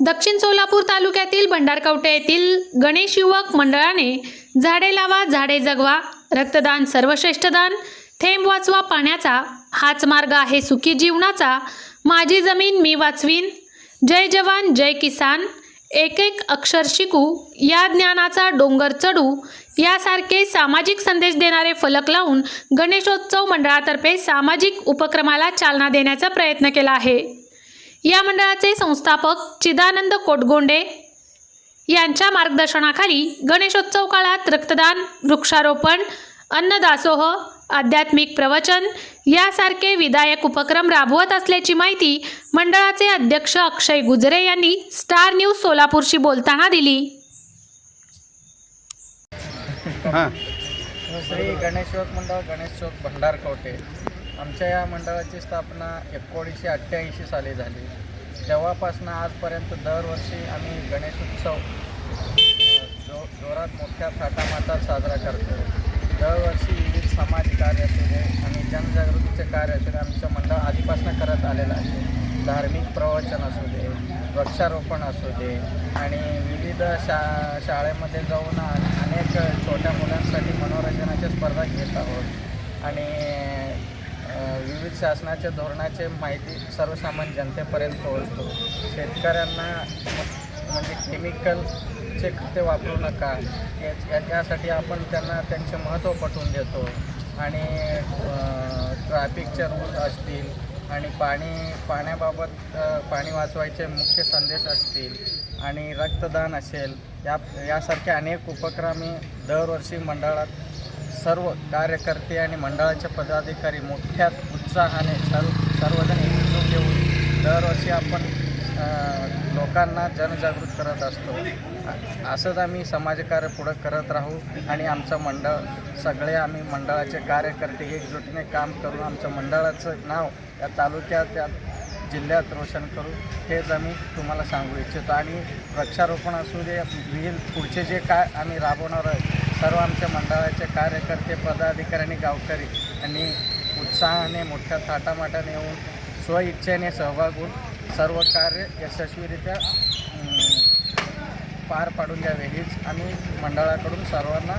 दक्षिण सोलापूर तालुक्यातील भंडारकवटे येथील गणेश युवक मंडळाने झाडे लावा झाडे जगवा रक्तदान सर्वश्रेष्ठ दान थेंब वाचवा पाण्याचा हाच मार्ग आहे सुखी जीवनाचा. माझी जमीन मी वाचवीन. जय जवान जय किसान. एक एक अक्षर शिकू या ज्ञानाचा डोंगर चढू यासारखे सामाजिक संदेश देणारे फलक लावून गणेशोत्सव मंडळातर्फे सामाजिक उपक्रमाला चालना देण्याचा प्रयत्न केला आहे. या मंडळाचे संस्थापक चिदानंद कोटगोंडे यांच्या मार्गदर्शनाखाली गणेशोत्सव काळात रक्तदान वृक्षारोपण अन्नदासोह आध्यात्मिक प्रवचन यासारखे विधायक उपक्रम राबवत असल्याची माहिती मंडळाचे अध्यक्ष अक्षय गुजरे यांनी स्टार न्यूज सोलापूरशी बोलताना दिली. हां. श्री गणेश युवक मंडळ गणेश चौक भंडारकोटे आमच्या या मंडळाची स्थापना एकोणीसशे अठ्ठ्याऐंशी साली झाली. तेव्हापासून आजपर्यंत दरवर्षी आम्ही गणेश उत्सव जो जोरात मोठ्या थाटामाटात साजरा करतो. दरवर्षी विविध समाज कार्य असू दे आणि जनजागृतीचे कार्य असू दे आमचं मंडळ आधीपासून करत आलेलं आहे. धार्मिक प्रवचन असू दे वृक्षारोपण असू दे आणि विविध शा शाळेमध्ये जाऊन अनेक छोट्या मुलांसाठी मनोरंजनाच्या स्पर्धा घेत आहोत. आणि विविध शासनाच्या धोरणाचे माहिती सर्वसामान्य जनतेपर्यंत पोहोचतो. शेतकऱ्यांना म्हणजे केमिकलचे खते वापरू नका. याच- आपण त्यांना त्यांचे महत्त्व पटवून देतो. आणि ट्रॅफिकचे रूल असतील आणि पाणी पाण्याबाबत पाणी वाचवायचे मुख्य संदेश असतील आणि रक्तदान असेल या यासारखे अनेक उपक्रमी दरवर्षी मंडळात सर्व कार्यकर्ते आणि मंडळाचे पदाधिकारी मोठ्या उत्साहाने सर्व सर्वजण एकजूट येऊन दरवर्षी आपण लोकांना जनजागृत करत असतो. असंच आम्ही समाजकार्य पुढं करत राहू आणि आमचं मंडळ सगळे आम्ही मंडळाचे कार्यकर्ते एकजुटीने काम करून आमचं मंडळाचं नाव या तालुक्यात या जिल्ह्यात रोशन करू. हेच आम्ही तुम्हाला सांगू इच्छितो. आणि वृक्षारोपण असू दे विहीर पुढचे जे काय आम्ही राबवणार आहे सर्व आमच्या मंडळाचे कार्यकर्ते पदाधिकारी आणि गावकरी यांनी उत्साहाने मोठ्या थाटामाटाने येऊन स्वइच्छेने सहभाग होऊन सर्व कार्य यशस्वीरित्या पार पाडून द्यावे हीच आम्ही मंडळाकडून सर्वांना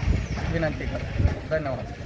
विनंती करतो. धन्यवाद.